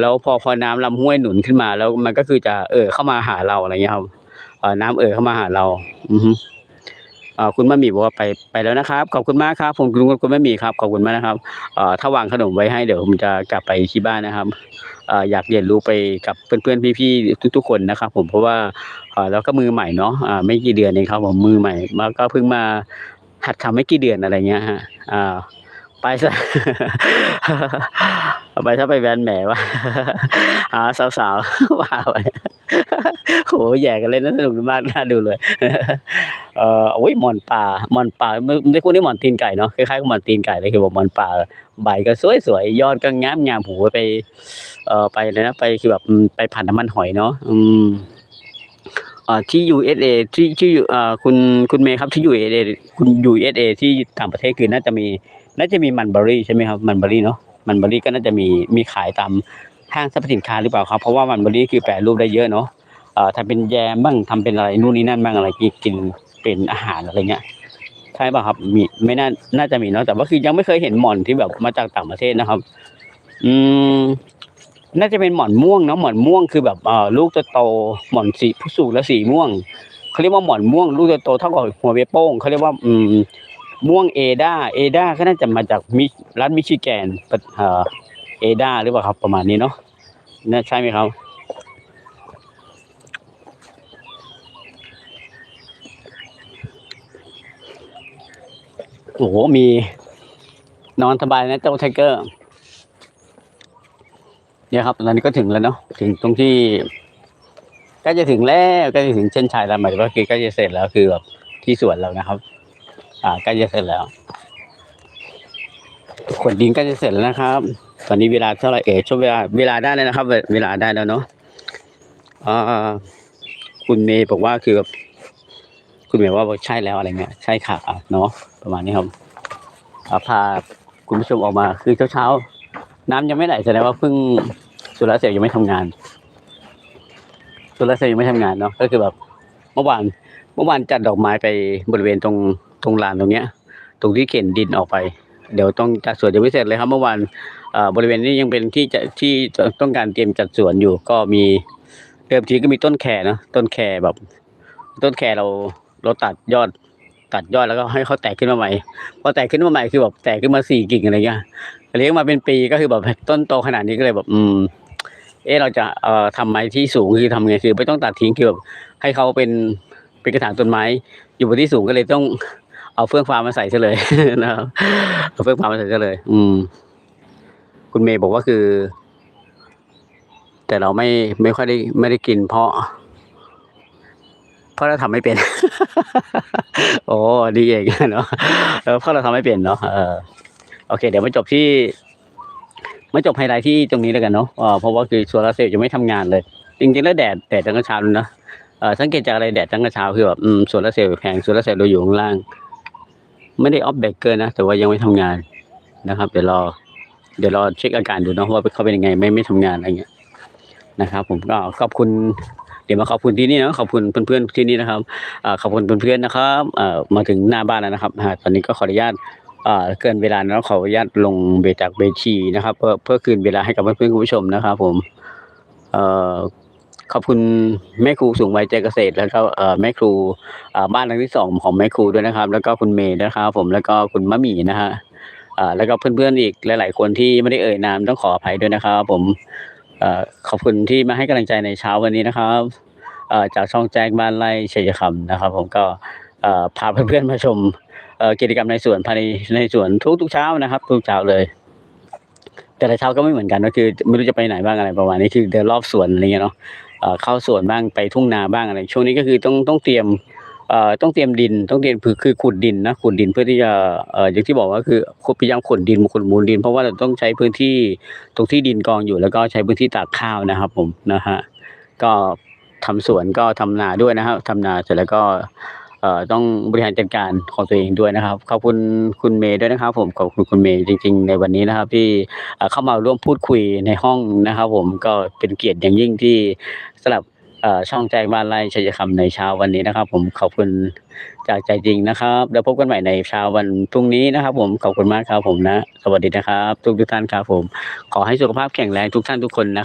แล้วพอพอน้ำลำห้วยหนุนขึ้นมา แล้วมันก็คือจะเอ่อเข้ามาหาเราอะไรเงี้ยครับเอ่อน้ำเอ่อเข้ามาหาเรา อือฮึอ่อคุณแมะหมีบอกว่าไปไปแล้วนะครับ ขอบคุณมากครับ ผมคุณคุณแมะหมีครับขอบคุณมากนะครับเอ่อถ้าวางขนมไว้ให้เดี๋ยวผมจะกลับไปที่บ้านนะครับเอ่ออยากเรียนรู้ไปกับเพื่อนๆพี่ๆทุก ๆ คนนะครับ ผมเพราะว่าเอ่อเราก็มือใหม่เนาะอ่าไม่กี่เดือนเองครับผมมือใหม่มาก็เพิ่งมาหัดทำไม่กี่เดือนอะไรเงี้ยฮะอ่าไปซะ ไปถ้าไปแบนแหมวะหาสาวๆว่าไปโหแย่กันเล่นนะสนุกมากน่าดูเลย เอ่อโอ้ยหมอนป่าหมอนป่าไม่ไม่คุ้นได้หมอนตีนไก่เนาะคล้ายๆกับหมอนตีนไก่เลยคือบอกหมอนป่าใบก็สวยๆยอดก็งามงามๆโหไป เอ่อไปเลยนะไปคือแบบอืมไปผ่านน้ำมันหอยเนาะอืมเอ่อที่ USA ที่ที่เอ่อคุณคุณเมย์ครับที่ USA คุณ USA ที่ต่างประเทศคือน่าจะมี น่าจะมีมันเบอรี่ใช่ไหมครับมันเบอรี่เนาะ มันเบอรี่ก็น่าจะมีมีขายตามห้างสรรพสินค้าหรือเปล่าครับ เพราะว่ามันเบอรี่คือแปรรูปได้เยอะเนาะเอ่อทำเป็นแยมบ้างทำเป็นอะไรนู่นนี่นั่นบ้างอะไรกินกินเป็นอาหารอะไรเงี้ยใช่ป่ะครับมีไม่น่าน่าจะมีเนาะแต่ว่าคือยังไม่เคยเห็นหม่อนที่แบบมาจากต่างประเทศนะครับ อืมน่าจะเป็นหมอนม่วงเนาะหมอนม่วงคือแบบเอ่อลูกโตหมอนสีผู้สูงและสีม่วงเขาเรียกว่าหมอนม่วง ลูกโตเท่ากับหัวเวโป้งเขาเรียกว่า อืม ม่วงเอดาเอดาก็น่าจะมาจากมิรัฐมิชิแกนเอ่อเอดาหรือเปล่าครับประมาณนี้เนาะน่าใช่ไหมครับโอ้โหมีนอนสบายนะเจ้าไทเกอร์ เนี่ยครับตอนนี้ก็ถึงแล้วเนาะถึงตรงที่ใกล้จะถึงแล้วใกล้จะถึงเส้นชัยแล้วหมายถึงว่าคือใกล้จะเสร็จแล้วคือแบบที่สวนเรานะครับ อ่าใกล้จะเสร็จแล้วขนดินใกล้จะเสร็จแล้วนะครับ ตอนนี้เวลาเท่าไหร่เอ๋ช่วงเวลาเวลาได้แล้วนะครับ เวลาได้แล้วเนาะอ่าคุณเมย์บอกว่าคือแบบคุณเมย์ว่าใช่แล้วอะไรเงี้ยใช่ค่ะเนาะประมาณนี้ครับอ่าพาคุณผู้ชมออกมาคือเช้าๆน้ำยังไม่ไหลแสดงว่าเพิ่งโซลาร์เซลยังไม่ทำงานโซลาร์เซลยังไม่ทำงานเนาะก็คือแบบ เมื่อวานเมื่อวานจัดดอกไม้ไปบริเวณตรง ตรงลานตรงเนี้ย ตรงที่เข็นดินออกไป เดี๋ยวต้องจัดสวนยังไม่เสร็จเลยครับเมื่อวานบริเวณนี้ยังเป็นที่จะที่ต้องการเตรียมจัดสวนอยู่ ก็มีเดิมทีก็มีต้นแคเนะต้นแครแบบ ต้นแครเราเราตัดยอดตัดยอดแล้วก็ให้เขาแตกขึ้นมาใหม่พอแตกขึ้นมาใหม่คือแบบแตกขึ้นมาสี่กิ่งอะไรเงี้ยเลี้ยงมาเป็นปีก็คือแบบต้นโตขนาดนี้ก็เลยแบบอืมเอะเราจะเอ่อทำไม้ที่สูงคือทำไงคือไม่ต้องตัดทิ้งคือแบบให้เขาเป็นเป็นกระถางต้นไม้ อยู่บนที่สูงก็เลยต้อง เอาเฟื่องฟ้ามาใส่ซะเลยนะครับเอาเฟื่องฟ้ามาใส่ซะเลยอืม คุณเมย์บอกว่าคือ แต่เราไม่ไม่ค่อยได้ไม่ได้กินเพราะ เพราะเราทำไม่เป็น โอ้ดีเองเนาะเพราะเราทำไม่เป็นเนาะเออโอเค เดี๋ยวมาจบที่มาจบไฮไลท์ที่ตรงนี้แล้วกันเนาะเพราะว่าคือโซลาเซลล์ยังไม่ทำงานเลย จริงๆแล้วแดดแดดตั้งแต่เช้าเลยนะเอ่อสังเกตจากอะไรแดดตั้งแต่เช้าคือแบบอืมโซลาเซลล์แพงโซลาเซลล์เราอยู่ข้างล่าง ไม่ได้ออฟเบรกเกอร์นะ แต่ว่ายังไม่ทำงานนะครับ เดี๋ยวรอ เดี๋ยวรอเช็คอาการดูเนาะว่าเขาเป็นยังไง ไม่ไม่ทำงานอะไรเงี้ยนะครับ ผมก็ขอบคุณ เดี๋ยวมาขอบคุณที่นี่เนาะขอบคุณเพื่อนๆที่นี่นะครับอขอบคุณเพื่อนๆนะครับมาถึงหน้าบ้านแล้วนะครับตอนนี้ก็ขออนุญาตเกินเวลาแล้วขออนุญาตลงเบจากเวทีนะครับ เพื่อเพื่อคืนเวลาให้กับเพื่อนๆคุณผู้ชมนะครับ ผมเอ่อ อบคุณแม่ครูสูงวัยใจเกษตร แล้วก็แม่ครูบ้านหลังที่สองของแม่ครูด้วยนะครับ แล้วก็คุณเมย์นะครับผมแล้วก็คุณมะหมี่นะฮะแล้วก็เพื่อนๆอีกหลาย ๆ คนที่ไม่ได้เอ่ยนามต้องขออภัยด้วยนะครับผมขอบคุณที่มาให้กำลังใจในเช้าวันนี้นะครับจากช่องแจ้งบ้านไร่ชัยคำนะครับ ผมก็เอ่อพาเพื่อนๆมาชมกิจกรรมในสวนภายในในสวนทุกทุกๆเช้านะครับ ทุกเช้าเลย แต่ละเช้าก็ไม่เหมือนกันก็คือ ไม่รู้จะไปไหนบ้างอะไรประมาณนี้คือเดินรอบสวนอะไรเงี้ยเนาะ เข้าสวนบ้างไปทุ่งนาบ้างอะไร ช่วงนี้ก็คือต้องต้องเตรียมต้องเตรียมดินต้องเตรียมคือคือขุดดินนะขุดดินเพื่อที่จะอย่างที่บอกว่าคือพยายามขุดดินขุดมูลดิน เพราะว่าเราต้องใช้พื้นที่ตรงที่ดินกองอยู่ แล้วก็ใช้พื้นที่ตากข้าวนะครับ ผมนะฮะก็ทำสวนก็ทำนาด้วยนะครับทำนาเสร็จแล้วก็ต้องบริหารจัดการของตัวเองด้วยนะครับ ขอบคุณคุณเมย์ด้วยนะครับ ผมขอบคุณคุณเมย์จริง ๆ ในวันนี้นะครับ ที่เข้ามาร่วมพูดคุยในห้องนะครับ ผมก็เป็นเกียรติอย่างยิ่งที่ำหรับเอ่อช่องใจบ้านไร่ชัยคำในเช้าวันนี้นะครับ ผมขอบคุณจากใจจริงนะครับ แล้วพบกันใหม่ในเช้าวันพรุ่งนี้นะครับ ผมขอบคุณมากครับผมนะ สวัสดีนะครับ ทุกทุกท่านครับผม ขอให้สุขภาพแข็งแรงทุกท่านทุกคนนะ